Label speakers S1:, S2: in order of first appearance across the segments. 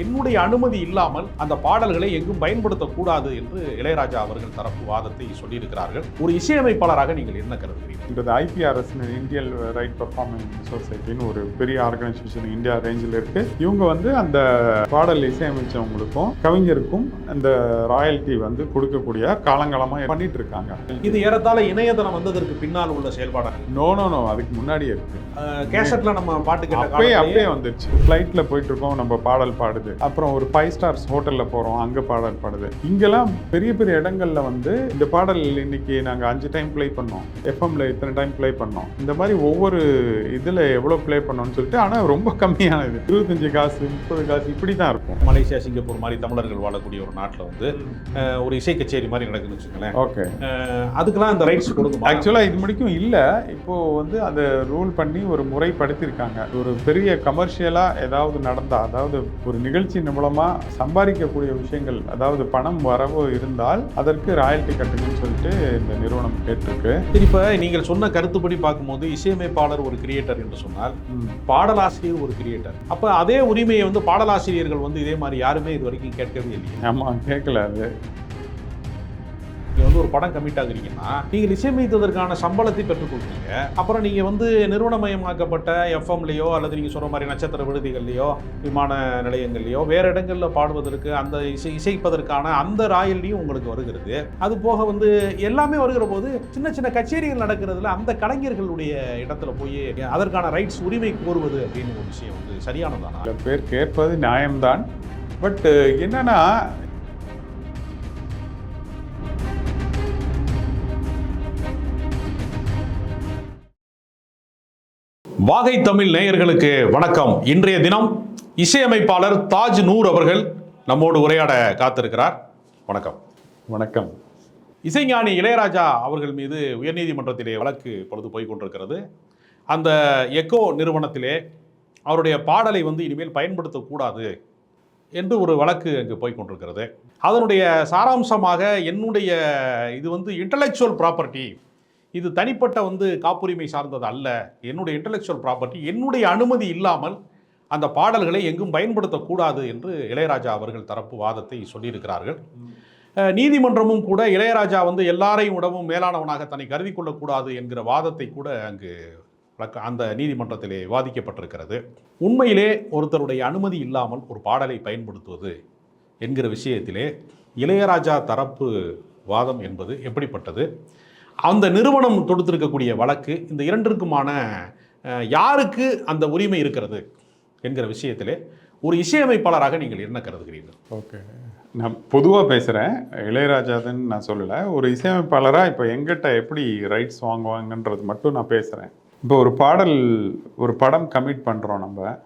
S1: என்னுடைய அனுமதி இல்லாமல் அந்த பாடல்களை எங்கும் பயன்படுத்தக்கூடாது என்று இளையராஜா அவர்கள் தரப்பு வாதத்தை சொல்லியிருக்கிறார்கள். ஒரு இசையமைப்பாளராக நீங்கள் என்ன கருதுகிறீர்கள்?
S2: இந்த ஐபிஆர்எஸ் இந்தியன் ரைட் பர்ஃபார்மிங் சொசைட்டின்னு ஒரு பெரிய ஆர்கனைசேஷன் இந்தியா ரேஞ்சில் இருக்கு. இவங்க வந்து அந்த பாடல் இசையமைச்சவங்களுக்கும் கவிஞருக்கும் அந்த ராயல்ட்டி வந்து கொடுக்கக்கூடிய காலங்காலமாக பண்ணிட்டு இருக்காங்க
S1: இது ஏறத்தாழ இணையதளம் வந்ததற்கு பின்னால் உள்ள செயல்பாடாக?
S2: நோ நோ நோ அதுக்கு முன்னாடியே இருக்கு.
S1: கேசட்ல நம்ம பாட்டு கேட்ட
S2: அப்பயே அப்பயே வந்துருச்சு. ஃப்ளைட்ல போயிட்டு இருக்கோம் நம்ம பாடல் பாடுது அப்புறம் ஒரு ஃபைவ் ஸ்டார்ஸ் ஹோட்டல்ல போறோம் அங்க பாடல் பாடுது இங்கெல்லாம் பெரிய பெரிய இடங்கள்ல வந்து இந்த பாடல் இன்னைக்கு நாங்க அஞ்சு டைம் ப்ளே பண்ணோம். எஃப்எம்ல இத்தனை டைம் ப்ளே பண்ணோம். இந்த மாதிரி ஒவ்வொரு இதுல எவ்வளவு ப்ளே பண்ணோம்னு சொல்லிட்டு ஆனா ரொம்ப கம்மியானது. இருபத்தஞ்சு காசு முப்பது காசு இப்படி தான் இருக்கும்.
S1: மலேசியா சிங்கப்பூர் மாதிரி தமிழர்கள் வாழக்கூடிய ஒரு நாட்டில் வந்து ஒரு இசை கச்சேரி மாதிரி நடக்குதுன்னு வச்சுக்கோங்களேன்.
S2: ஓகே.
S1: அதுக்கெல்லாம் இந்த ரைட்ஸ் கொடுக்கும்?
S2: ஆக்சுவலாக இது முடிக்கும் இல்லை. இப்போ வந்து அதை ரூல் பண்ணி ஒரு முறைப்படுத்தியிருக்காங்க. ஒரு பெரிய கமர்ஷியலாக ஏதாவது நடந்தா அதாவது ஒரு நிகழ்ச்சி மூலமாக சம்பாதிக்கக்கூடிய விஷயங்கள் அதாவது பணம் வரவு இருந்தால் அதற்கு ராயல்ட்டி கட்டுங்கன்னு சொல்லிட்டு இந்த நிறுவனம் கேட்டிருக்கு.
S1: இப்ப நீங்கள் சொன்ன கருத்துப்படி பார்க்கும்போது இசையமைப்பாளர் ஒரு கிரியேட்டர் என்று சொன்னால் பாடலாசிரியர் ஒரு கிரியேட்டர் அப்ப அதே உரிமையை வந்து பாடலாசிரியர்கள் வந்து இதே மாதிரி யாருமே இது வரைக்கும் கேட்கவே இல்லையே?
S2: ஆமாம் கேட்கல அது.
S1: நீங்கள் வந்து ஒரு படம் கமிட் ஆகுறீங்கன்னா நீங்கள் இசையமைத்ததற்கான சம்பளத்தை பெற்றுக் கொடுக்குறீங்க அப்புறம் நீங்கள் வந்து நிறுவனமயமாக்கப்பட்ட எஃப்எம்லையோ அல்லது நீங்கள் சொல்கிற மாதிரி நட்சத்திர விடுதிகள்லையோ விமான நிலையங்கள்லையோ வேறு இடங்களில் பாடுவதற்கு அந்த இசை இசைப்பதற்கான அந்த ராயல்லையும் உங்களுக்கு வருகிறது. அது போக வந்து எல்லாமே வருகிற போது சின்ன சின்ன கச்சேரிகள் நடக்கிறதுல அந்த கலைஞர்களுடைய இடத்துல போய் அதற்கான ரைட்ஸ் உரிமை கோருவது அப்படின்னு ஒரு விஷயம் வந்து சரியானதானா?
S2: பேர் கேட்பது நியாயம்தான். பட் என்னன்னா
S1: வாகை தமிழ் நேயர்களுக்கு வணக்கம். இன்றைய தினம் இசையமைப்பாளர் தாஜ் நூர் அவர்கள் நம்மோடு உரையாட காத்திருக்கிறார். வணக்கம்.
S2: வணக்கம்.
S1: இசைஞானி இளையராஜா அவர்கள் மீது உயர்நீதிமன்றத்திலே வழக்கு பொழுது போய் கொண்டிருக்கிறது. அந்த எக்கோ நிறுவனத்திலே அவருடைய பாடலை வந்து இனிமேல் பயன்படுத்தக்கூடாது என்று ஒரு வழக்கு அங்கு போய் கொண்டிருக்கிறது. அதனுடைய சாராம்சமாக என்னுடைய இது வந்து இன்டலெக்சுவல் ப்ராப்பர்ட்டி இது தனிப்பட்ட வந்து காப்புரிமை சார்ந்தது அல்ல. என்னுடைய இன்டலெக்சுவல் ப்ராப்பர்ட்டி என்னுடைய அனுமதி இல்லாமல் அந்த பாடல்களை எங்கும் பயன்படுத்தக்கூடாது என்று இளையராஜா அவர்கள் தரப்பு வாதத்தை சொல்லியிருக்கிறார்கள். நீதிமன்றமும் கூட இளையராஜா வந்து எல்லாரையும் விடவும் மேலானவனாக தன்னை கருதி கொள்ளக்கூடாது என்கிற வாதத்தை கூட அங்கு அந்த நீதிமன்றத்திலே வாதிக்கப்பட்டிருக்கிறது. உண்மையிலே ஒருத்தருடைய அனுமதி இல்லாமல் ஒரு பாடலை பயன்படுத்துவது என்கிற விஷயத்திலே இளையராஜா தரப்பு வாதம் என்பது எப்படிப்பட்டது? அந்த நிறுவனம் தொடுத்திருக்கக்கூடிய வழக்கு இந்த இரண்டிற்குமான யாருக்கு அந்த உரிமை இருக்கிறது என்கிற விஷயத்திலே ஒரு இசையமைப்பாளராக நீங்கள் என்ன கருதுகிறீர்கள்?
S2: ஓகே. நான் பொதுவாக பேசுகிறேன் இளையராஜாதன் நான் சொல்லலை. ஒரு இசையமைப்பாளராக இப்போ எங்கிட்ட எப்படி ரைட்ஸ் வாங்குவாங்கன்றது மட்டும் நான் பேசுகிறேன் இப்போ ஒரு பாடல் ஒரு படம் கமிட் பண்ணுறோம் நம்ம.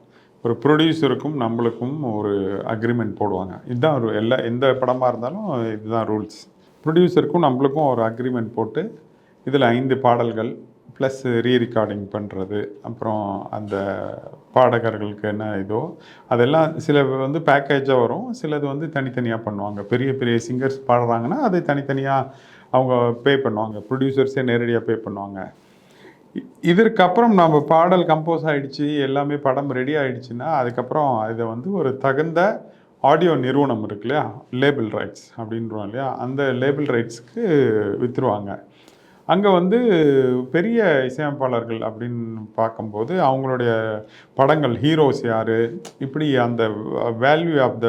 S2: ஒரு ப்ரொடியூசருக்கும் நம்மளுக்கும் ஒரு அக்ரிமெண்ட் போடுவாங்க. இதுதான் ஒரு எல்லா எந்த படமாக இருந்தாலும் இதுதான் ரூல்ஸ் ப்ரொடியூசருக்கும் நம்மளுக்கும் ஒரு அக்ரிமெண்ட் போட்டு இதில் ஐந்து பாடல்கள் ப்ளஸ் ரீ ரெக்கார்டிங் பண்ணுறது அப்புறம் அந்த பாடகர்களுக்கு என்ன இதோ அதெல்லாம் சில வந்து பேக்கேஜாக வரும். சிலது வந்து தனித்தனியாக பண்ணுவாங்க. பெரிய பெரிய சிங்கர்ஸ் பாடுறாங்கன்னா அது தனித்தனியாக அவங்க பே பண்ணுவாங்க. ப்ரொடியூசர்ஸே நேரடியாக பே பண்ணுவாங்க. இதற்கப்புறம் நம்ம பாடல் கம்போஸ் ஆகிடுச்சி எல்லாமே படம் ரெடி ஆகிடுச்சின்னா அதுக்கப்புறம் இதை வந்து ஒரு தகுந்த ஆடியோ நிறுவனம் இருக்கு இல்லையா? லேபிள் ரைட்ஸ் அப்படின்றோம் இல்லையா? அந்த லேபிள் ரைட்ஸ்க்கு விற்றுருவாங்க அங்கே வந்து பெரிய இசையமைப்பாளர்கள் அப்படின்னு பார்க்கும்போது அவங்களுடைய படங்கள் ஹீரோஸ் யார் இப்படி அந்த value of the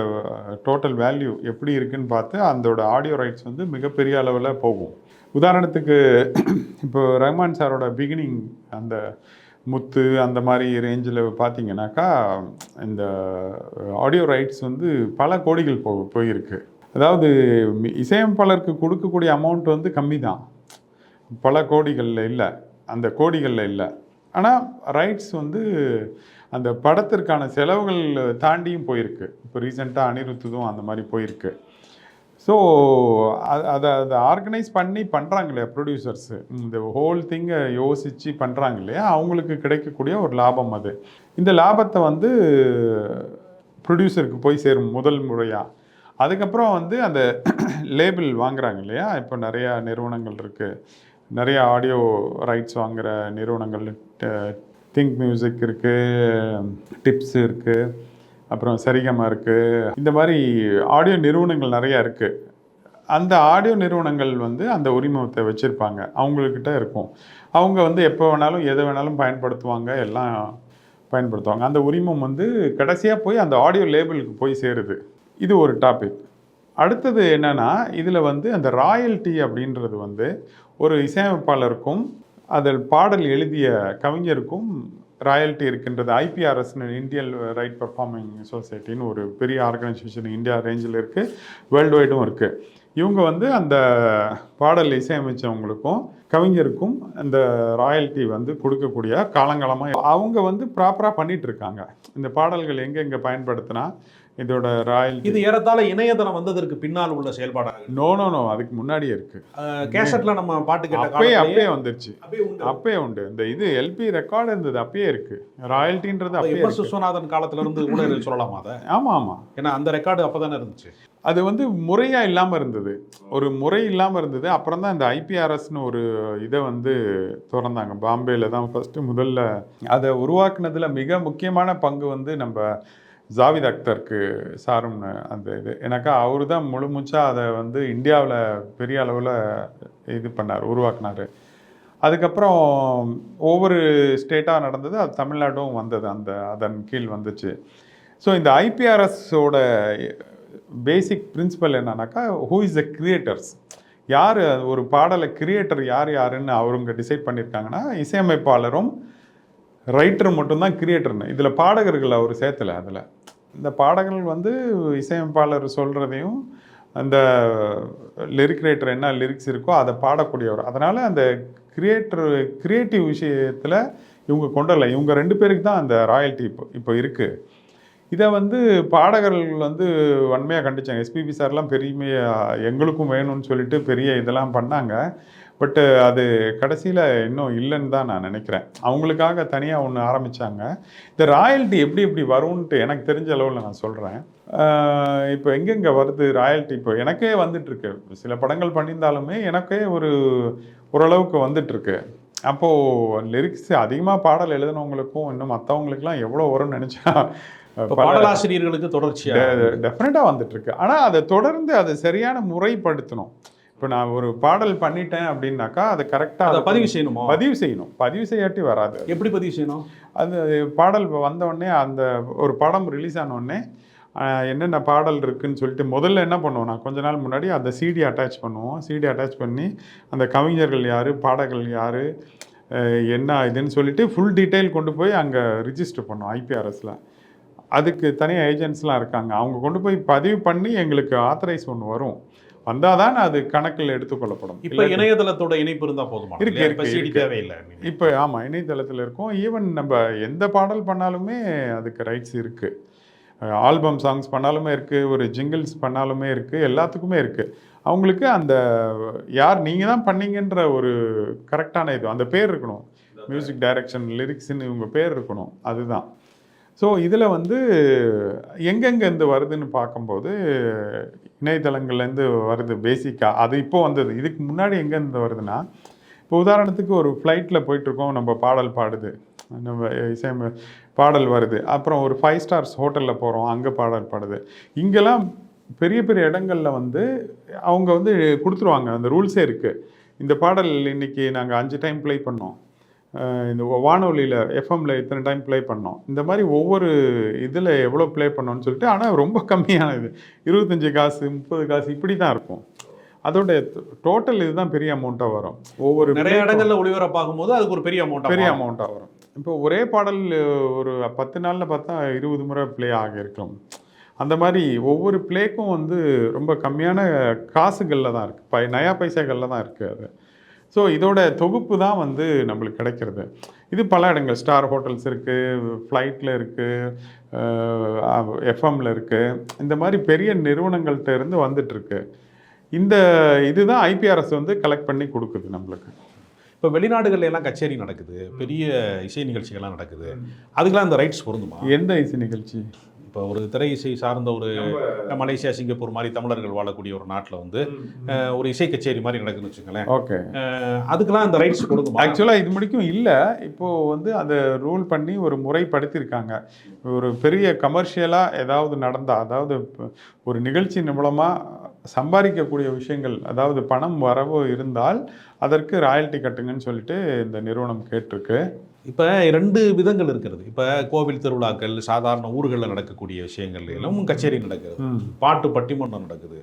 S2: total value எப்படி இருக்குன்னு பார்த்து அதோட ஆடியோ ரைட்ஸ் வந்து மிகப்பெரிய அளவில் போகும். உதாரணத்துக்கு இப்போ ரஹ்மான் சாரோட பிகினிங் அந்த முத்து அந்த மாதிரி ரேஞ்சில் பார்த்தீங்கன்னாக்கா இந்த ஆடியோ ரைட்ஸ் வந்து பல கோடிகள் போ போயிருக்கு. அதாவது இசையமைப்பாளருக்கு கொடுக்கக்கூடிய அமௌண்ட் வந்து கம்மி தான் பல கோடிகளில் இல்லை. அந்த கோடிகளில் இல்லை. ஆனால் ரைட்ஸ் வந்து அந்த படத்திற்கான செலவுகள் தாண்டியும் போயிருக்கு. இப்போ ரீசெண்டாக அனிருத்ததும் அந்த மாதிரி போயிருக்கு. ஸோ அதை அதை ஆர்கனைஸ் பண்ணி பண்ணுறாங்க இல்லையா ப்ரொடியூசர்ஸு இந்த ஹோல் திங்கை யோசித்து பண்ணுறாங்க இல்லையா அவங்களுக்கு கிடைக்கக்கூடிய ஒரு லாபம் அது. இந்த லாபத்தை வந்து ப்ரொடியூசருக்கு போய் சேரும் முதல் முறையாக அதுக்கப்புறம் வந்து அந்த லேபிள் வாங்குறாங்க இல்லையா இப்போ நிறையா நிறுவனங்கள் இருக்குது நிறைய ஆடியோ ரைட்ஸ் வாங்குற நிறுவனங்கள் திங்க் மியூசிக் இருக்குது டிப்ஸ் இருக்குது அப்புறம் சரிகமா இருக்குது இந்த மாதிரி ஆடியோ நிறுவனங்கள் நிறையா இருக்குது அந்த ஆடியோ நிறுவனங்கள் வந்து அந்த உரிமத்தை வச்சுருப்பாங்க. அவங்கக்கிட்ட இருக்கும். அவங்க வந்து எப்போ வேணாலும் எதை வேணாலும் பயன்படுத்துவாங்க. எல்லாம் பயன்படுத்துவாங்க. அந்த உரிமம் வந்து கடைசியாக போய் அந்த ஆடியோ லேபிளுக்கு போய் சேருது. இது ஒரு டாபிக் அடுத்தது என்னென்னா இதில் வந்து அந்த ராயல்ட்டி அப்படின்றது வந்து ஒரு இசையமைப்பாளருக்கும் அதில் பாடல் எழுதிய கவிஞருக்கும் ராயல்ட்டி இருக்கின்றது. ஐபிஆர்எஸ்னு இந்தியன் ரைட் பர்ஃபார்மிங் சொசைட்டின்னு ஒரு பெரிய ஆர்கனைசேஷன் இந்தியா ரேஞ்சில் இருக்குது வேர்ல்டு வைடும் இருக்குது இவங்க வந்து அந்த பாடல் இசையமைச்சவங்களுக்கும் கவிஞருக்கும் அந்த ராயல்ட்டி வந்து கொடுக்கக்கூடிய காலங்காலமாக அவங்க வந்து ப்ராப்பராக பண்ணிட்டு இருக்காங்க இந்த பாடல்கள் எங்கெங்கே பயன்படுத்தினா இதோட ராயல்ட்டி.
S1: இது ஏறத்தாழ இணையதளம் வந்ததற்கு பின்னால் உள்ள செயல்பாடாக
S2: நோ நோ நோ அதுக்கு முன்னாடி இருக்கு.
S1: கேசட்ல நம்ம பாட்டு கேட்ட
S2: அப்பயே அப்பயே வந்துருச்சு.
S1: அப்பயே உண்டு.
S2: இந்த இது எல்பி ரெக்கார்டு இருந்தது அப்பயே இருக்கு. ராயல்ட்டின்றது
S1: அப்ப
S2: அப்பயே
S1: விஸ்வநாதன் காலத்துல இருந்து கூட சொல்லலாமா அதை?
S2: ஆமா ஆமா.
S1: ஏன்னா அந்த ரெக்கார்டு அப்பதானே இருந்துச்சு.
S2: அது வந்து முறையா இல்லாம இருந்தது. ஒரு முறை இல்லாம இருந்தது. அப்புறம் தான் இந்த ஐபிஆர்எஸ்னு ஒரு இதை வந்து திறந்தாங்க. பாம்பேயில் தான் ஃபஸ்ட்டு முதல்ல அதை உருவாக்குனதில் மிக முக்கியமான பங்கு வந்து நம்ம ஜாவித் அக்தருக்கு சாரும்னு அந்த இது. எனக்கா அவரு தான் முழு மூச்சா அதை வந்து இந்தியாவில் பெரிய அளவில் இது பண்ணார் உருவாக்குனார். அதுக்கப்புறம் ஒவ்வொரு ஸ்டேட்டாக நடந்தது அது தமிழ்நாடும் வந்தது அந்த அதன் கீழ் வந்துச்சு. ஸோ இந்த ஐபிஆர்எஸோட பேசிக் பிரின்சிபல் என்னன்னாக்கா ஹூ இஸ் த கிரியேட்டர்ஸ் யார் ஒரு பாடலை கிரியேட்டர் யார் யாருன்னு அவருங்க டிசைட் பண்ணியிருக்காங்கன்னா இசையமைப்பாளரும் ரைட்டர் மட்டும்தான் கிரியேட்டர்னு இதில் பாடகர்கள் அவர் சேர்த்தல அதில். இந்த பாடகர்கள் வந்து இசையமைப்பாளர் சொல்கிறதையும் அந்த லிரிக் ரைட்டர் என்ன லிரிக்ஸ் இருக்கோ அதை பாடக்கூடியவர். அதனால் அந்த கிரியேட்டர் கிரியேட்டிவ் விஷயத்தில் இவங்க கொண்டு வரல. இவங்க ரெண்டு பேருக்கு தான் அந்த ராயல்ட்டி இப்போ இப்போ இருக்குது இதை வந்து பாடகர்கள் வந்து வன்மையாக கண்டிச்சாங்க. எஸ்பிபி சார்லாம் பெரிய எங்களுக்கும் வேணும்னு சொல்லிட்டு பெரிய இதெல்லாம் பண்ணாங்க. பட்டு அது கடைசியில் இன்னும் இல்லைன்னு தான் நான் நினைக்கிறேன். அவங்களுக்காக தனியாக ஒன்று ஆரம்பித்தாங்க இந்த ராயல்ட்டி எப்படி எப்படி வரும்ன்ட்டு எனக்கு தெரிஞ்ச அளவில் நான் சொல்கிறேன் இப்போ எங்கெங்கே வருது ராயல்ட்டி? இப்போ எனக்கே வந்துட்டுருக்கு. சில படங்கள் பண்ணியிருந்தாலுமே எனக்கே ஒரு ஓரளவுக்கு வந்துட்டுருக்கு. அப்போது லிரிக்ஸ் அதிகமாக பாடல் எழுதினவங்களுக்கும் இன்னும் மற்றவங்களுக்குலாம் எவ்வளோ வரும்னு நினச்சா
S1: பாடலாசிரியர்களுக்கு தொடர்ச்சியா
S2: டெஃபினட்டாக வந்துட்டு இருக்கு ஆனால் அதை தொடர்ந்து அதை சரியான முறைப்படுத்தணும். இப்போ நான் ஒரு பாடல் பண்ணிட்டேன் அப்படின்னாக்கா அதை
S1: அதை
S2: கரெக்டாக
S1: பதிவு செய்யணுமா?
S2: பதிவு செய்யணும். பதிவு செய்யாட்டி வராது.
S1: எப்படி பதிவு செய்யணும்?
S2: அது பாடல் வந்த உடனே அந்த ஒரு படம் ரிலீஸ் ஆன உடனே ஆஹ், என்னென்ன பாடல் இருக்குன்னு சொல்லிட்டு முதல்ல என்ன பண்ணுவோம்? நான் கொஞ்ச நாள் முன்னாடி அந்த சிடி அட்டாச் பண்ணுவோம். சிடி அட்டாச் பண்ணி அந்த கவிஞர்கள் யார் பாடகர்கள் யார் என்ன இதுன்னு சொல்லிட்டு ஃபுல் டீட்டெயில் கொண்டு போய் அங்கே ரிஜிஸ்டர் பண்ணோம் ஐபிஆர்எஸில் அதுக்கு தனியாக ஏஜென்ட்ஸ்லாம் இருக்காங்க. அவங்க கொண்டு போய் பதிவு பண்ணி எங்களுக்கு ஆத்தரைஸ் ஒன்று வரும். வந்தால் தான் அது கணக்கில் எடுத்துக்கொள்ளப்படும்.
S1: இப்ப இணையதளத்தோட இணைப்பு இருந்தா போதுமா?
S2: இருக்கு?
S1: இப்ப. தேவையில்லை
S2: இப்போ ஆமாம் இணையதளத்தில் இருக்கும். ஈவன் நம்ம எந்த பாடல் பண்ணாலுமே அதுக்கு ரைட்ஸ் இருக்குது ஆல்பம் சாங்ஸ் பண்ணாலுமே இருக்குது ஒரு ஜிங்கிள்ஸ் பண்ணாலுமே இருக்குது எல்லாத்துக்குமே இருக்குது அவங்களுக்கு அந்த யார் நீங்கள் தான் பண்ணீங்கன்ற ஒரு கரெக்டான இது அந்த பேர் இருக்கணும். மியூசிக் டைரக்ஷன் லிரிக்ஸ்னு இவங்க பேர் இருக்கணும். அதுதான். ஸோ இதில் வந்து எங்கெங்கேருந்து வருதுன்னு பார்க்கும்போது இணையதளங்கள்லேருந்து வருது பேசிக்காக அது இப்போ வந்தது. இதுக்கு முன்னாடி எங்கேருந்து வருதுன்னா இப்போ உதாரணத்துக்கு ஒரு ஃப்ளைட்டில் போயிட்டுருக்கோம் நம்ம பாடல் பாடுது. நம்ம இசை பாடல் வருது. அப்புறம் ஒரு ஃபைவ் ஸ்டார்ஸ் ஹோட்டலில் போகிறோம் அங்கே பாடல் பாடுது. இங்கெல்லாம் பெரிய பெரிய இடங்களில் வந்து அவங்க வந்து கொடுத்துருவாங்க. அந்த ரூல்ஸே இருக்குது இந்த பாடல் இன்னைக்கு நாங்கள் அஞ்சு டைம் ப்ளே பண்ணோம். இந்த வானொலியில் எஃப்எம்ல இத்தனை டைம் ப்ளே பண்ணோம். இந்த மாதிரி ஒவ்வொரு இதில் எவ்வளோ ப்ளே பண்ணோம்னு சொல்லிட்டு ஆனால் ரொம்ப கம்மியான இது. இருபத்தஞ்சி காசு முப்பது காசு இப்படி தான் இருக்கும். அதோட டோட்டல் இதுதான் பெரிய அமௌண்ட்டாக வரும். ஒவ்வொரு
S1: நிறைய இடங்கள்ல ஒளிபரப்பாகும் போது அதுக்கு ஒரு பெரிய அமௌண்ட்
S2: பெரிய அமௌண்ட்டாக வரும். இப்போ ஒரே பாடல் ஒரு பத்து நாளில் பார்த்தா இருபது முறை ப்ளே ஆகியிருக்கும். அந்த மாதிரி ஒவ்வொரு ப்ளேக்கும் வந்து ரொம்ப கம்மியான காசுகளில் தான் இருக்குது பை நயா பைசாக்களில் தான் இருக்குது அது. ஸோ இதோட தொகுப்பு தான் வந்து நம்மளுக்கு கிடைக்கிறது. இது பல இடங்கள். ஸ்டார் ஹோட்டல்ஸ் இருக்குது ஃப்ளைட்டில் இருக்குது எஃப்எம்ல இருக்குது இந்த மாதிரி பெரிய நிறுவனங்கள்கிட்ட இருந்து வந்துட்டுருக்கு. இந்த இதுதான் ஐபிஆர்எஸ் வந்து கலெக்ட் பண்ணி கொடுக்குது நம்மளுக்கு.
S1: இப்ப வெளிநாடுகள்ல எல்லாம் கச்சேரி நடக்குது. பெரிய இசை நிகழ்ச்சிகள்லாம் நடக்குது. அதுக்கெல்லாம் இந்த ரைட்ஸ் பொருந்துமா?
S2: எந்த இசை நிகழ்ச்சி?
S1: இப்போ ஒரு திரை இசை சார்ந்த ஒரு மலேசியா சிங்கப்பூர் மாதிரி தமிழர்கள் வாழக்கூடிய ஒரு நாட்டில் வந்து ஒரு இசை கச்சேரி மாதிரி நடக்குதுன்னு வச்சுங்களேன்
S2: ஓகே.
S1: அதுக்கெல்லாம் இந்த ரைட்ஸ் கொடுக்குமா
S2: ஆக்சுவலாக இது முடிக்கும் இல்லை. இப்போ வந்து அதை ரூல் பண்ணி ஒரு முறைப்படுத்தியிருக்காங்க. ஒரு பெரிய கமர்ஷியலாக ஏதாவது நடந்தா அதாவது ஒரு நிகழ்ச்சி மூலமாக சம்பாதிக்கக்கூடிய விஷயங்கள் அதாவது பணம் வரவு இருந்தால் அதற்கு ராயல்ட்டி கட்டுங்கன்னு சொல்லிட்டு இந்த நிறுவனம் கேட்டிருக்கு.
S1: இப்போ ரெண்டு விதங்கள் இருக்கிறது. இப்போ கோவில் திருவிழாக்கள் சாதாரண ஊர்களில் நடக்கக்கூடிய விஷயங்கள்லாம் கச்சேரி நடக்கிறது
S2: ம்.
S1: பாட்டு பட்டிமன்றம் நடக்குது.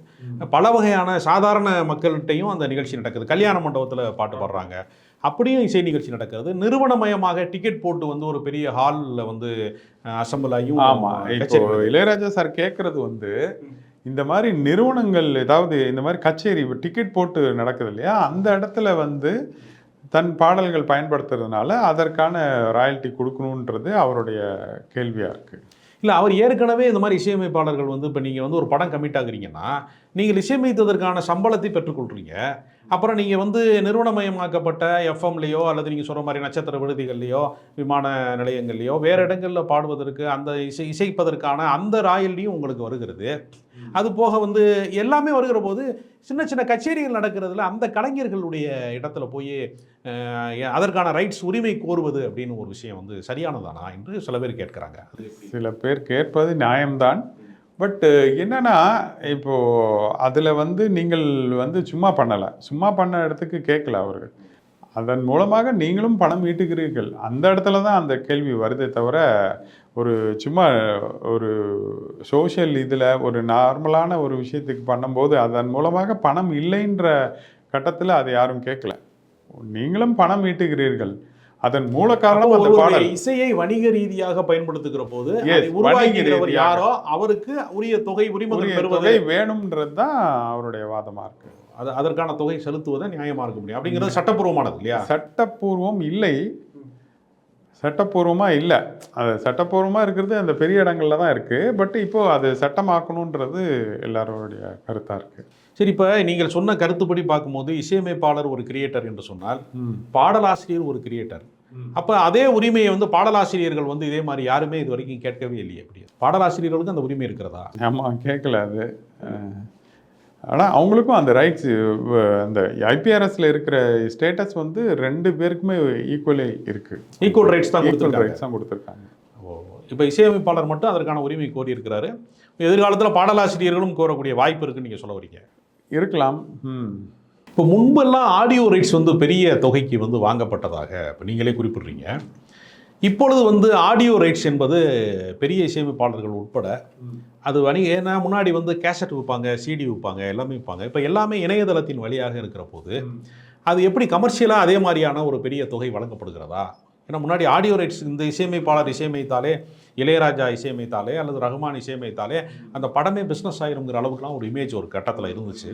S1: பல வகையான சாதாரண மக்கள்கிட்டையும் அந்த நிகழ்ச்சி நடக்குது. கல்யாண மண்டபத்தில் பாட்டு பாடுறாங்க. அப்படியும் இசை நிகழ்ச்சி நடக்கிறது. நிறுவனமயமாக டிக்கெட் போட்டு வந்து ஒரு பெரிய ஹாலில் வந்து அசம்பிள் ஆகியும்
S2: ஆமா. இப்போ
S1: கச்சேரி நடக்குது.
S2: இளையராஜா சார் கேட்கறது வந்து இந்த மாதிரி நிறுவனங்கள் ஏதாவது இந்த மாதிரி கச்சேரி டிக்கெட் போட்டு நடக்குது இல்லையா? அந்த இடத்துல வந்து தன் பாடல்கள் பயன்படுத்துறதுனால அதற்கான ராயல்ட்டி கொடுக்கணுன்றது அவருடைய கேள்வியாக இருக்குது
S1: இல்லை அவர் ஏற்கனவே இந்த மாதிரி இசையமைப்பாளர்கள் வந்து இப்போ நீங்கள் வந்து ஒரு படம் கமிட் ஆகுறீங்கன்னா நீங்கள் இசையமைத்ததற்கான சம்பளத்தை பெற்றுக்கொள்கிறீங்க அப்புறம் நீங்கள் வந்து நிறுவனமயமாக்கப்பட்ட எஃப்எம்லேயோ அல்லது நீங்கள் சொல்கிற மாதிரி நட்சத்திர விடுதிகள்லையோ விமான நிலையங்கள்லையோ வேறு இடங்களில் பாடுவதற்கு அந்த இசை இசைப்பதற்கான அந்த ராயல்ட்டியும் உங்களுக்கு வருகிறது. அது போக வந்து எல்லாமே வருகிற போது சின்ன சின்ன கச்சேரிகள் நடக்கிறதுல அந்த கலைஞர்களுடைய இடத்துல போய் அதற்கான ரைட்ஸ் உரிமை கோருவது அப்படின்னு ஒரு விஷயம் வந்து சரியானதானா என்று சில பேர் கேட்குறாங்க?
S2: சில பேர் கேட்பது நியாயம்தான். பட்டு என்னன்னா இப்போ அதில் வந்து நீங்கள் வந்து சும்மா பண்ணலை. சும்மா பண்ண இடத்துக்கு கேட்கல அவர்கள். அதன் மூலமாக நீங்களும் பணம் ஈட்டுகிறீர்கள். அந்த இடத்துல தான் அந்த கேள்வி வருதே தவிர ஒரு சும்மா ஒரு சோஷியல் இதில் ஒரு நார்மலான ஒரு விஷயத்துக்கு பண்ணும்போது அதன் மூலமாக பணம் இல்லைன்ற கட்டத்தில் அதை யாரும் கேட்கல நீங்களும் பணம் ஈட்டுகிறீர்கள். அதன் மூல காரணம் அந்த பாடல்.
S1: இசையை வணிக ரீதியாக பயன்படுத்துகிற போது உருவாக்குகிறவர் யாரோ அவருக்கு உரிய தொகை
S2: உரிய
S1: பெறுவது
S2: வேணும்ன்றது தான் அவருடைய வாதமா இருக்கு.
S1: அது அதற்கான தொகை செலுத்துவதை நியாயமா இருக்க முடியும். அப்படிங்கிறது சட்டப்பூர்வமானது இல்லையா?
S2: சட்டப்பூர்வம் இல்லை. சட்டப்பூர்வமா இல்லை. அது சட்டப்பூர்வமா இருக்கிறது அந்த பெரிய இடங்கள்ல தான் இருக்கு. பட் இப்போ அது சட்டமாக்கணுன்றது எல்லாருடைய கருத்தா இருக்கு.
S1: சரி இப்போ நீங்கள் சொன்ன கருத்துப்படி பார்க்கும்போது இசையமைப்பாளர் ஒரு கிரியேட்டர் என்று சொன்னால். பாடலாசிரியர் ஒரு கிரியேட்டர் அப்போ அதே உரிமையை வந்து பாடலாசிரியர்கள் வந்து இதே மாதிரி யாருமே இது வரைக்கும் கேட்கவே இல்லையே அப்படி. பாடலாசிரியர்களுக்கு அந்த உரிமை இருக்கிறதா?
S2: ஆமா கேட்கல அது. அஹ், ஆனா அவங்களுக்கும் அந்த ரைட்ஸ் அந்த ஐபிஆர்எஸ்ல இருக்கிற ஸ்டேட்டஸ் வந்து ரெண்டு பேருக்குமே ஈக்குவலி இருக்கு.
S1: ஈக்குவல் ரைட்ஸ் தான்
S2: ஈக்குவல் ரைட்ஸ் தான் கொடுத்துருக்காங்க.
S1: ஓ இப்போ இசையமைப்பாளர் மட்டும் அதற்கான உரிமை கோரி இருக்கிறாரு எதிர்காலத்தில் பாடலாசிரியர்களும் கோரக்கூடிய வாய்ப்பு இருக்குன்னு நீங்கள் சொல்ல வரீங்க.
S2: இருக்கலாம். ம்
S1: இப்போ முன்பெல்லாம் ஆடியோ ரைட்ஸ் வந்து பெரிய தொகைக்கு வந்து வாங்கப்பட்டதாக இப்போ நீங்களே குறிப்பிடுறீங்க. இப்பொழுது வந்து ஆடியோ ரைட்ஸ் என்பது பெரிய இசையமைப்பாளர்கள் உட்பட அது வணிக ஏன்னா முன்னாடி வந்து கேசட் விற்பாங்க சிடி விற்பாங்க எல்லாமே விற்பாங்க. இப்போ எல்லாமே இணையதளத்தின் வழியாக இருக்கிற போது அது எப்படி கமர்ஷியலாக அதே மாதிரியான ஒரு பெரிய தொகை வழங்கப்படுகிறதா? ஏன்னா முன்னாடி ஆடியோ ரைட்ஸ் இந்த இசையமைப்பாளர் இசையமைத்தாலே இளையராஜா இசையமைத்தாலே அல்லது ரஹ்மான் இசையமைத்தாலே அந்த படமே பிஸ்னஸ் ஆயிருங்கிற அளவுக்குலாம் ஒரு இமேஜ் ஒரு கட்டத்தில் இருந்துச்சு.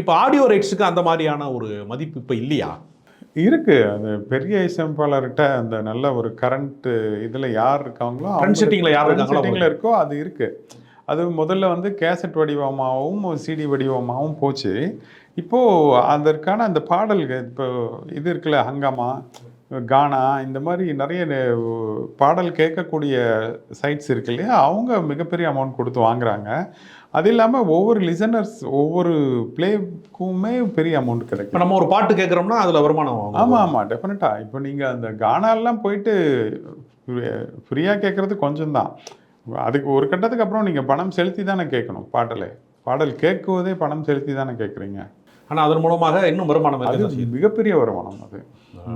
S1: இப்போ ஆடியோ ரைட்ஸுக்கு அந்த மாதிரியான ஒரு மதிப்பு இப்போ இல்லையா?
S2: இருக்கு. அது பெரிய இசையமைப்பாளர்கிட்ட அந்த நல்ல ஒரு கரண்ட் இதுல யார் இருக்காங்களோ
S1: Trend setting ல யார் இருக்காங்களோ
S2: செட்டிங்ல இருக்கோ அது இருக்கு. அது முதல்ல வந்து கேசட் வடிவமாகவும் சிடி வடிவமாகவும் போச்சு. இப்போ அதற்கான அந்த பாடல்கள் இப்போ இது இருக்குல்ல ஹங்காமா கானா இந்த மாதிரி நிறைய பாடல் கேட்கக்கூடிய சைட்ஸ் இருக்கு இல்லையா? அவங்க மிகப்பெரிய அமௌண்ட் கொடுத்து வாங்குறாங்க. அது இல்லாமல் ஒவ்வொரு லிசனர்ஸ் ஒவ்வொரு பிளேக்குமே பெரிய அமௌண்ட் கிடைக்கும்
S1: இப்போ நம்ம ஒரு பாட்டு கேட்குறோம்னா அதில் வருமானம்.
S2: ஆமாம் ஆமாம் டெஃபினட்டாக இப்போ நீங்கள் அந்த கானாலாம் போயிட்டு ஃப்ரீயாக கேட்குறது கொஞ்சம் தான். அதுக்கு ஒரு கட்டத்துக்கு அப்புறம் நீங்கள் பணம் செலுத்தி தானே கேட்கணும் பாடலை. பாடல் கேட்குவதே பணம் செலுத்தி தானே கேட்குறீங்க.
S1: ஆனா அதன் மூலமாக இன்னும் வருமானம்
S2: அது. மிகப்பெரிய வருமானம் அது.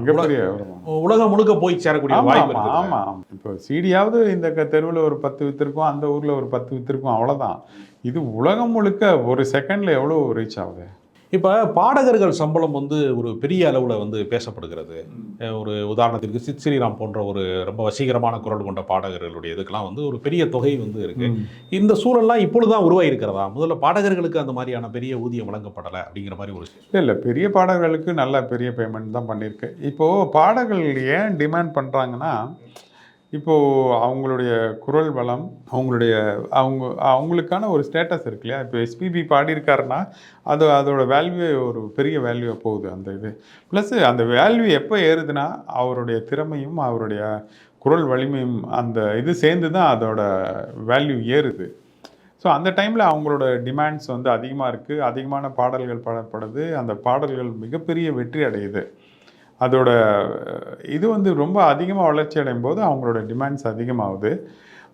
S2: மிகப்பெரிய வருமானம்.
S1: உலகம் முழுக்க போய் சேரக்கூடிய வாய்ப்பு
S2: ஆமா
S1: இருக்குது.
S2: ஆமா ஆமா. இப்போ சிடியாவது இந்த தெருவுல ஒரு பத்து வித்திருக்கும் அந்த ஊர்ல ஒரு பத்து வித்திருக்கும் அவ்வளவுதான். இது உலகம் முழுக்க ஒரு செகண்ட்ல எவ்வளவு ரீச் ஆகுது?
S1: இப்போ பாடகர்கள் சம்பளம் வந்து ஒரு பெரிய அளவில் வந்து பேசப்படுகிறது. ஒரு உதாரணத்திற்கு சித் ஸ்ரீராம் போன்ற ஒரு ரொம்ப வசீகரமான குரல் கொண்ட பாடகர்களுடைய இதுக்கெல்லாம் வந்து ஒரு பெரிய தொகை வந்து இருக்கு. இந்த சூழல்லாம் இப்பொழுதுதான் உருவாயிருக்கிறதா? முதல்ல பாடகர்களுக்கு அந்த மாதிரியான பெரிய ஊதியம் வழங்கப்படலை அப்படிங்கிற மாதிரி ஒரு
S2: இல்லை இல்லை. பெரிய பாடகர்களுக்கு நல்ல பெரிய பேமெண்ட் தான் பண்ணியிருக்கு. இப்போது பாடகர்கள் ஏன் டிமாண்ட் பண்ணுறாங்கன்னா இப்போது அவங்களுடைய குரல் வளம் அவங்களுடைய அவங்க அவங்களுக்கான ஒரு ஸ்டேட்டஸ் இருக்கு இல்லையா? இப்போ எஸ்பிபி பாடியிருக்காருன்னா அது அதோட வேல்யூ ஒரு பெரிய வேல்யூ போகுது அந்த இது. ப்ளஸ் அந்த வேல்யூ எப்போ ஏறுதுன்னா அவருடைய திறமையும் அவருடைய குரல் வலிமையும் அந்த இது சேர்ந்து தான் அதோட வேல்யூ ஏறுது. ஸோ அந்த டைமில் அவங்களோட டிமாண்ட்ஸ் வந்து அதிகமாக இருக்குது அதிகமான பாடல்கள் பாடப்படுது. அந்த பாடல்கள் மிகப்பெரிய வெற்றி அடையுது. அதோட இது வந்து ரொம்ப அதிகமாக வளர்ச்சி அடையும் போது அவங்களோட டிமாண்ட்ஸ் அதிகமாகுது.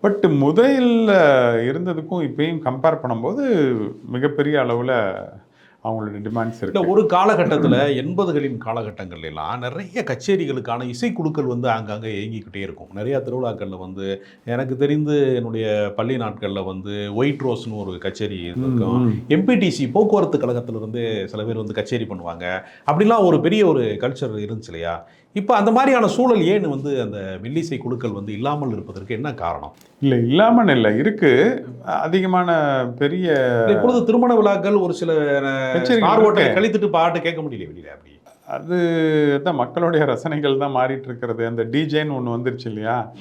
S2: பட் முதலில் இருந்ததுக்கும் இப்பயும் கம்பேர் பண்ணும்போது மிகப்பெரிய அளவில் அவங்களோட டிமாண்ட்ஸ் இருக்கு.
S1: ஒரு காலகட்டத்துல எண்பதுகளின் காலகட்டங்கள்ல எல்லாம் நிறைய கச்சேரிகளுக்கான இசைக்குழுக்கள் வந்து அங்கங்க இயங்கிக்கிட்டே இருக்கும். நிறைய திருவிழாக்கள்ல வந்து எனக்கு தெரிந்து என்னுடைய பள்ளி நாட்கள்ல வந்து ஒயிட் ரோஸ்னு ஒரு கச்சேரி இருக்கும். எம்பிடிசி போக்குவரத்து கழகத்துல இருந்து சில பேர் வந்து கச்சேரி பண்ணுவாங்க. அப்படிலாம் ஒரு பெரிய ஒரு கல்ச்சர் இருந்துச்சு இல்லையா? இப்போ அந்த மாதிரியான சூழல் ஏன் வந்து அந்த மெல்லிசை குழுக்கள் வந்து இல்லாமல் இருப்பதற்கு என்ன காரணம்?
S2: இல்லை இல்லாமல் இல்லை. இருக்கு. அதிகமான பெரிய
S1: இப்பொழுது திருமண விழாக்கள் ஒரு சில. கழித்துட்டு பாட்டு கேட்க முடியல வெளியில அப்படி.
S2: அது தான் மக்களுடைய ரசனைகள் தான் மாறிட்டு இருக்கிறது. அந்த டிஜேன்னு ஒன்று வந்துருச்சு இல்லையா?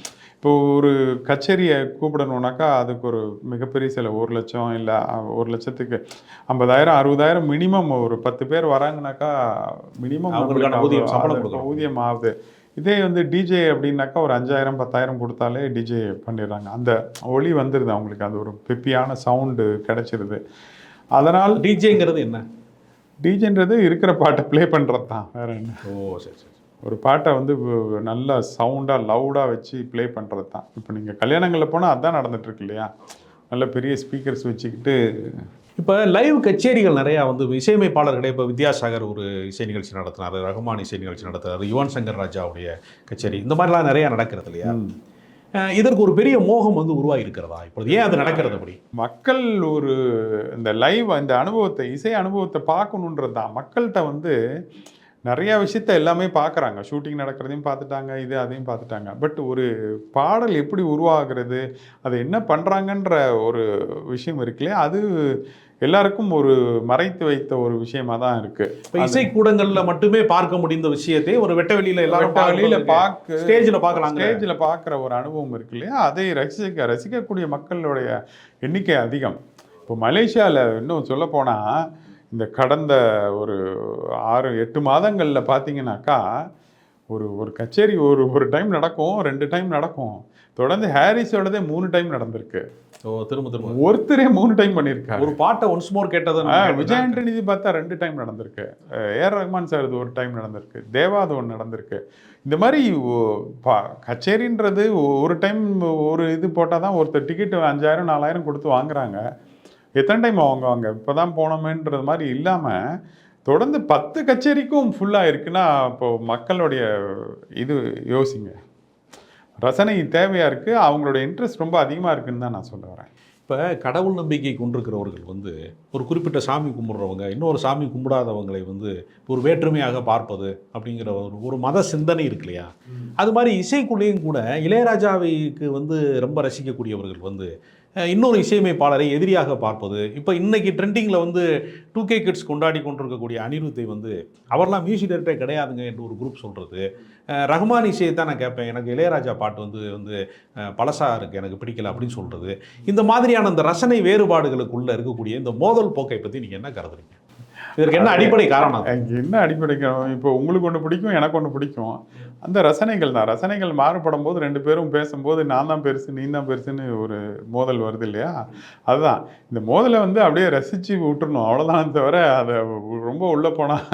S2: இப்போ ஒரு கச்சேரியை கூப்பிடணுன்னாக்கா அதுக்கு ஒரு மிகப்பெரிய சில ஒரு லட்சம் இல்லை ஒரு லட்சத்துக்கு ஐம்பதாயிரம் அறுபதாயிரம் மினிமம் ஒரு பத்து பேர் வராங்கனாக்கா மினிமம்.
S1: ஊதியம்
S2: ஆகுது. இதே வந்து டிஜே அப்படின்னாக்கா ஒரு அஞ்சாயிரம் பத்தாயிரம் கொடுத்தாலே டிஜே பண்ணிடுறாங்க. அந்த ஒளி வந்துடுது அவங்களுக்கு. அது ஒரு பெப்பியான சவுண்டு கிடைச்சிருது. அதனால்
S1: டிஜேங்கிறது என்ன?
S2: டிஜேன்றது இருக்கிற பாட்டை ப்ளே பண்ணுறது தான் வேற என்ன?
S1: ஓ சரி சரி.
S2: ஒரு பாட்டை வந்து நல்லா சவுண்டாக லவுடாக வச்சு ப்ளே பண்ணுறது தான் இப்போ நீங்கள் கல்யாணங்களில் போனால் அதான் நடந்துட்டு இருக்கு இல்லையா நல்ல பெரிய ஸ்பீக்கர்ஸ் வச்சுக்கிட்டு
S1: இப்போ லைவ் கச்சேரிகள் நிறையா வந்து இசையமைப்பாளர்களே இப்போ வித்யாசாகர் ஒரு இசை நிகழ்ச்சி நடத்தினார் ரஹ்மான் இசை நிகழ்ச்சி நடத்தினார் யுவன் சங்கர் ராஜாவுடைய கச்சேரி. இந்த மாதிரிலாம் நிறையா நடக்கிறது இல்லையா? இதற்கு ஒரு பெரிய மோகம் வந்து உருவாகி இருக்கிறதா இப்பொழுது ஏன் அது நடக்கிறது அப்படி?
S2: மக்கள் ஒரு இந்த லைவ் இந்த அனுபவத்தை இசை அனுபவத்தை பார்க்கணுன்றது தான் மக்கள்கிட்ட வந்து நிறைய விஷயத்த எல்லாமே பார்க்குறாங்க. ஷூட்டிங் நடக்கிறதையும் பார்த்துட்டாங்க இது அதையும் பார்த்துட்டாங்க. பட் ஒரு பாடல் எப்படி உருவாகிறது அது என்ன பண்ணுறாங்கன்ற ஒரு விஷயம் இருக்கு இல்லையா? அது எல்லாருக்கும் ஒரு மறைத்து வைத்த ஒரு விஷயமா தான் இருக்கு.
S1: இப்போ இசைக்கூடங்களில் மட்டுமே பார்க்க முடிந்த விஷயத்தை ஒரு வெட்ட வெளியில எல்லாரும்
S2: வெளியில பார்க்க
S1: ஸ்டேஜில் பார்க்கலாங்க.
S2: ஸ்டேஜில் பார்க்குற ஒரு அனுபவம் இருக்கு இல்லையா? அதை ரசிக்க ரசிக்கக்கூடிய மக்களுடைய எண்ணிக்கை அதிகம். இப்போ மலேசியாவில் இன்னும் சொல்ல போனால் இந்த கடந்த ஒரு ஆறு எட்டு மாதங்களில் பார்த்தீங்கன்னாக்கா ஒரு ஒரு கச்சேரி ஒரு ஒரு டைம் நடக்கும் ரெண்டு டைம் நடக்கும். தொடர்ந்து ஹாரிஸோடதே மூணு டைம் நடந்திருக்கு.
S1: ஓ திரும்ப திரும்ப.
S2: ஒருத்தரே மூணு டைம் பண்ணியிருக்காரு.
S1: ஒரு பாட்டை ஒன்ஸ் மோர் கேட்டது
S2: விஜய் இது பார்த்தா ரெண்டு டைம் நடந்திருக்கு. ஏஆர் ரஹ்மான் சார் இது ஒரு டைம் நடந்திருக்கு. தேவாது ஒன்று நடந்திருக்கு. இந்த மாதிரி கச்சேரின்றது ஒரு டைம் ஒரு இது போட்டால் தான் ஒருத்தர் டிக்கெட் அஞ்சாயிரம் நாலாயிரம் கொடுத்து வாங்குறாங்க. எத்தனை டைம் வாங்குவாங்க? இப்போ தான் போனோமேன்றது மாதிரி இல்லாமல் தொடர்ந்து பத்து கச்சேரிக்கும் ஃபுல்லாக இருக்குன்னா இப்போ மக்களுடைய இது யோசிங்க. ரசனை தேவையாக இருக்குது அவங்களோட இன்ட்ரெஸ்ட் ரொம்ப அதிகமாக இருக்குன்னு தான் நான் சொல்ல வரேன்.
S1: இப்போ கடவுள் நம்பிக்கை கொண்டிருக்கிறவர்கள் வந்து ஒரு குறிப்பிட்ட சாமி கும்பிட்றவங்க இன்னொரு சாமி கும்பிடாதவங்களை வந்து ஒரு வேற்றுமையாக பார்ப்பது அப்படிங்கிற ஒரு ஒரு மத சிந்தனை இருக்கு இல்லையா? அது மாதிரி இசைக்குள்ளேயும் கூட இளையராஜாவைக்கு வந்து ரொம்ப ரசிக்கக்கூடியவர்கள் வந்து இன்னொரு இசையமைப்பாளரை எதிரியாக பார்ப்பது. இப்போ இன்றைக்கி ட்ரெண்டிங்கில் வந்து டூ கே கிட்ஸ் கொண்டாடி கொண்டிருக்கக்கூடிய அனிருத்தை வந்து அவர்லாம் மியூசிக் டைரக்டரே கிடையாதுங்க என்று ஒரு குரூப் சொல்கிறது ரஹ்மான் இசையை தான் நான் கேட்பேன். எனக்கு இளையராஜா பாட்டு வந்து வந்து பழசாக பழசா எனக்கு பிடிக்கல அப்படின்னு சொல்கிறது இந்த மாதிரியான அந்த ரசனை வேறுபாடுகளுக்குள்ளே இருக்கக்கூடிய இந்த மோதல் போக்கை பற்றி நீங்கள் என்ன கருதுறீங்க? இதற்கு என்ன அடிப்படை காரணம்
S2: என்ன அடிப்படை காரணம்? இப்போ உங்களுக்கு ஒன்று பிடிக்கும் எனக்கு ஒன்று பிடிக்கும். அந்த ரசனைகள் தான். ரசனைகள் மாறுபடும் போது ரெண்டு பேரும் பேசும்போது நான் தான் பெருசு நீ தான் பெருசுன்னு ஒரு மோதல் வருது இல்லையா? அதுதான். இந்த மோதலை வந்து அப்படியே ரசித்து விட்டுறணும். அவ்வளோதான் தவிர அதை ரொம்ப உள்ளே போனால்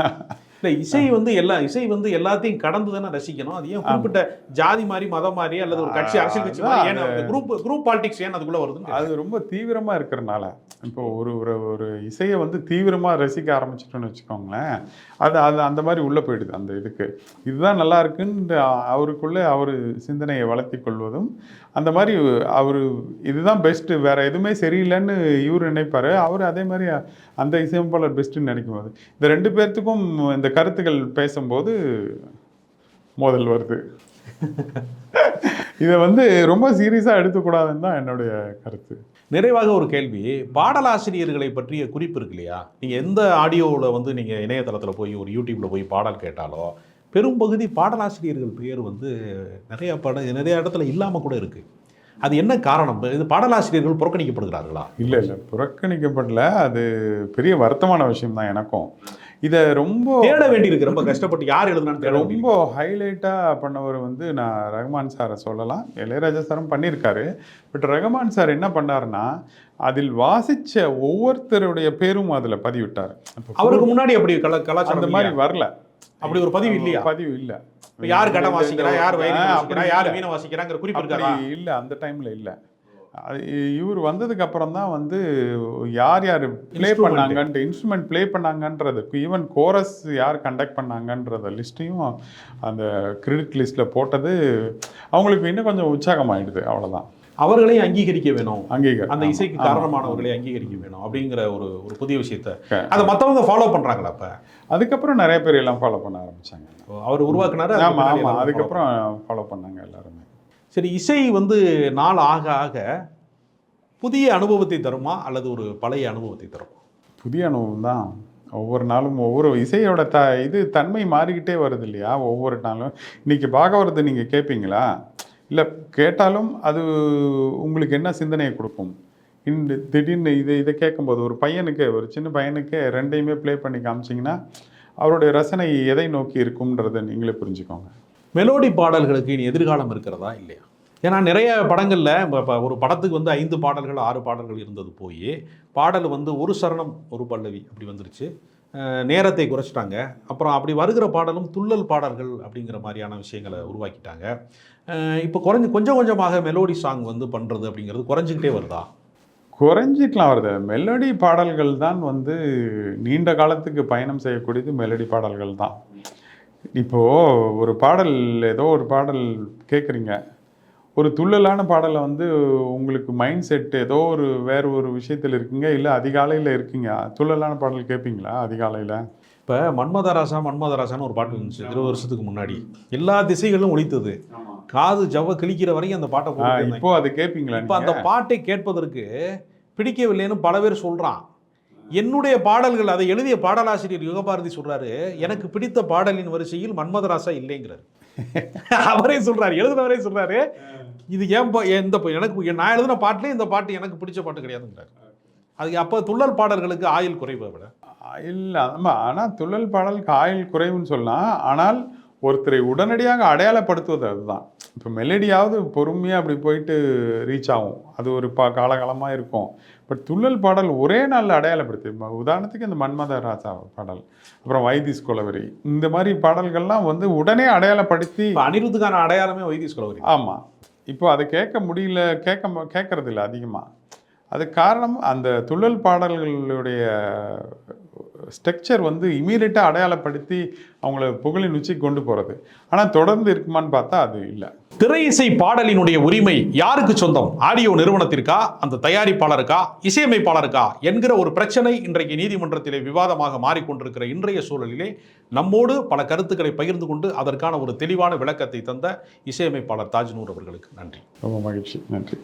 S1: இல்லை இசை வந்து எல்லா இசை வந்து எல்லாத்தையும் கடந்து தானே ரசிக்கணும். அது ஏன் குறிப்பிட்ட ஜாதி மாதிரி மதம் மாதிரி அல்லது ஒரு கட்சி அரசியல் கட்சி மாதிரி ஏன் குரூப் குரூப் பாலிடிக்ஸ் ஏன் அதுக்குள்ள வருதுன்னு
S2: அது ரொம்ப தீவிரமாக இருக்கிறனால இப்போ ஒரு ஒரு ஒரு இசையை வந்து தீவிரமாக ரசிக்க ஆரம்பிச்சிட்டோன்னு வச்சுக்கோங்களேன் அது அது அந்த மாதிரி உள்ளே போயிடுது அந்த இதுக்கு. இதுதான் நல்லா இருக்குன்னு அவருக்குள்ளே அவர் சிந்தனையை வளர்த்தி கொள்வதும் அந்த மாதிரி அவர் இதுதான் பெஸ்ட்டு வேறு எதுவுமே சரியில்லைன்னு இவர் நினைப்பார். அவர் அதே மாதிரி அந்த இசையமைப்பாளர் பெஸ்ட்டுன்னு நினைக்கும் போது இந்த ரெண்டு பேர்த்துக்கும் இந்த கருத்துக்கள் பேசும்போது மோதல் வருது. இதை வந்து ரொம்ப சீரியஸாக எடுத்துக்கூடாதுன்னு தான் என்னுடைய கருத்து.
S1: நிறைவாக ஒரு கேள்வி. பாடலாசிரியர்களை பற்றிய குறிப்பு இருக்கு இல்லையா? நீங்கள் எந்த ஆடியோவில் வந்து நீங்கள் இணையதளத்தில் போய் ஒரு யூடியூப்பில் போய் பாடல் கேட்டாலோ பெரும்பகுதி பாடலாசிரியர்கள் பேர் வந்து நிறைய பட நிறைய இடத்துல இல்லாமல் கூட இருக்குது அது என்ன காரணம்? இது பாடலாசிரியர்கள் புறக்கணிக்கப்படுகிறார்களா?
S2: இல்லை இல்லை. புறக்கணிக்கப்படல. அது பெரிய வருத்தமான விஷயம் தான் எனக்கும். இதை ரொம்ப
S1: தேட வேண்டியிருக்கு. ரொம்ப கஷ்டப்பட்டு யார் எழுதுனான்னு வேண்டியிருக்கு.
S2: ரொம்ப ஹைலைட்டாக பண்ணவர் வந்து நான் ரஹ்மான் சாரை சொல்லலாம். இளையராஜா சாரும் பண்ணியிருக்காரு. பட் ரஹ்மான் சார் என்ன பண்ணாருன்னா அதில் வாசிச்ச ஒவ்வொருத்தருடைய பேரும் அதில் பதிவிட்டார்.
S1: அவருக்கு முன்னாடி அப்படி கல கலாச்சாரம்
S2: அந்த மாதிரி வரல.
S1: அப்படி ஒரு பதிவு இல்லையா?
S2: பதிவு இல்ல.
S1: யார் கடம் வாசிக்கிறா? யார் வயலின் வாசிக்கிறா? யார். வீணை வாசிக்கிறாங்கிற குறிப்பு இருக்காரா
S2: இல்ல அந்த டைம்ல இல்ல. இவர் வந்ததுக்கு அப்புறம் தான் வந்து யார் யார் ப்ளே. பண்ணாங்கன்ட்டு இன்ஸ்ட்ருமெண்ட் ப்ளே பண்ணாங்கன்றது ஈவன் கோரஸ் யார் கண்டக்ட் பண்ணாங்கன்றத லிஸ்ட்டையும் அந்த கிரெடிட் லிஸ்ட்ல போட்டது அவங்களுக்கு இன்னும் கொஞ்சம் உற்சாகமாயிடுது அவ்வளவுதான்.
S1: அவர்களையும் அங்கீகரிக்க வேணும்.
S2: அங்கீகாரம்
S1: அந்த இசைக்கு காரணமானவர்களை அங்கீகரிக்க வேணும் அப்படிங்கிற ஒரு ஒரு புதிய விஷயத்த. அதை மத்தவங்க ஃபாலோ பண்றாங்களா அப்ப?
S2: அதுக்கப்புறம் நிறைய பேர் எல்லாம் ஃபாலோ பண்ண ஆரம்பிச்சாங்க.
S1: அவர் உருவாக்குனாரு? அதுக்கு
S2: ஆமா
S1: பின்னாடி
S2: ஆமா.
S1: எல்லாரும் follow
S2: அதுக்கப்புறம் ஃபாலோ பண்ணாங்க எல்லாருமே.
S1: சரி இசை வந்து நாள் ஆக ஆக புதிய அனுபவத்தை தருமா? அல்லது ஒரு பழைய அனுபவத்தை தருமா?
S2: புதிய அனுபவம் தான். ஒவ்வொரு நாளும் ஒவ்வொரு இசையோட த இது தன்மை மாறிக்கிட்டே வருது இல்லையா? ஒவ்வொரு நாளும். இன்னைக்கு பாகவரத்தை நீங்கள் கேட்பீங்களா இல்லை கேட்டாலும் அது உங்களுக்கு என்ன சிந்தனையை கொடுக்கும்? இந்த திடீர்னு இதை இதை கேட்கும்போது ஒரு பையனுக்கு ஒரு சின்ன பையனுக்கு ரெண்டையுமே ப்ளே பண்ணி காமிச்சிங்கன்னா அவருடைய ரசனை எதை நோக்கி இருக்கும்ன்றதை நீங்களே புரிஞ்சுக்கோங்க.
S1: மெலோடி பாடல்களுக்கு இனி எதிர்காலம் இருக்கிறதா இல்லையா? ஏன்னா நிறைய படங்களில் இப்போ ஒரு படத்துக்கு வந்து ஐந்து பாடல்கள் ஆறு பாடல்கள் இருந்தது போய் பாடல் வந்து ஒரு சரணம் ஒரு பல்லவி அப்படி வந்துருச்சு. நேரத்தை குறைச்சிட்டாங்க. அப்புறம் அப்படி வருகிற பாடலும் துள்ளல் பாடல்கள் அப்படிங்கிற மாதிரியான விஷயங்களை உருவாக்கிட்டாங்க. இப்போ குறைஞ்சு கொஞ்சம் கொஞ்சமாக மெலோடி சாங் வந்து பண்ணுறது அப்படிங்கிறது குறைஞ்சிக்கிட்டே வருதா?
S2: குறைஞ்சிக்கலாம் வருது. மெலடி பாடல்கள் தான் வந்து நீண்ட காலத்துக்கு பயணம் செய்யக்கூடியது மெலடி பாடல்கள் தான். இப்போ ஒரு பாடல் ஏதோ ஒரு பாடல் கேட்குறீங்க ஒரு துள்ளலான பாடலை வந்து உங்களுக்கு மைண்ட் செட் ஏதோ ஒரு வேற ஒரு விஷயத்தில் இருக்கீங்க இல்லை அதிகாலையில் இருக்கீங்க. துள்ளலான பாடல் கேட்பீங்களா அதிகாலையில்?
S1: இப்போ மன்மதராசா மன்மதராசான்னு ஒரு பாட்டு இருந்துச்சு இருபது வருஷத்துக்கு முன்னாடி. எல்லா திசைகளும் ஒழித்தது காது ஜவ்வ கிழிக்கிற வரைக்கும் அந்த பாட்டை இருந்தாங்க.
S2: இப்போ அதை கேட்பீங்களா
S1: இப்போ அந்த பாட்டை கேட்பதற்கு பிடிக்கவில்லைன்னு பல பேர் சொல்றான். என்னுடைய பாடல்கள் அதை எழுதிய பாடலாசிரியர் யுகபாரதி சொல்றாரு எனக்கு பிடித்த பாடலின் வரிசையில் மன்மதராசா இல்லைங்கிறாரு. அவரே சொல்றாரு எழுதுனவரே சொல்றாரு. இது ஏன் பா- எனக்கு நான் எழுதின பாட்டுல இந்த பாட்டு எனக்கு பிடிச்ச பாட்டு கிடையாதுங்கிறாரு. அதுக்கு அப்போ துள்ளல் பாடல்களுக்கு ஆயுள் குறைவை விட
S2: இல்லை ஆமாம் ஆனால் துள்ளல் பாடலுக்கு ஆயுள் குறைவுன்னு சொல்லலாம். ஆனால் ஒருத்தரை உடனடியாக அடையாளப்படுத்துவது அதுதான். இப்போ மெலடியாவது பொறுமையாக அப்படி போயிட்டு ரீச் ஆகும். அது ஒரு பா காலகாலமாக இருக்கும். பட் துள்ளல் பாடல் ஒரே நாளில் அடையாளப்படுத்தி. உதாரணத்துக்கு இந்த மன்மத ராசா பாடல் அப்புறம் வைதிஸ் குலவரி இந்த மாதிரி பாடல்கள்லாம் வந்து உடனே அடையாளப்படுத்தி
S1: அனிருத்துக்கான அடையாளமே வைத்திய குலவரி
S2: ஆமாம் இப்போ அதை கேட்க முடியல கேட்க ம- கேட்கறது இல்லை அதிகமாக அதுக்கு காரணம் அந்த துள்ளல் பாடல்களுடைய ஸ்ட்ரக்சர் வந்து இமீடியட்டாக அடையாளப்படுத்தி அவங்கள புகழின் உச்சிக்கு கொண்டு போகிறது ஆனால் தொடர்ந்து இருக்குமான்னு பார்த்தா அது இல்லை.
S1: திரை இசை பாடலினுடைய உரிமை யாருக்கு சொந்தம்? ஆடியோ நிறுவனத்திற்கா? அந்த தயாரிப்பாளருக்கா? இசையமைப்பாளருக்கா? என்கிற ஒரு பிரச்சனை இன்றைக்கு நீதிமன்றத்திலே விவாதமாக மாறிக்கொண்டிருக்கிற இன்றைய சூழலிலே நம்மோடு பல கருத்துக்களை பகிர்ந்து கொண்டு அதற்கான ஒரு தெளிவான விளக்கத்தை தந்த இசையமைப்பாளர் தாஜ்னூர் அவர்களுக்கு நன்றி.
S2: ரொம்ப மகிழ்ச்சி. நன்றி.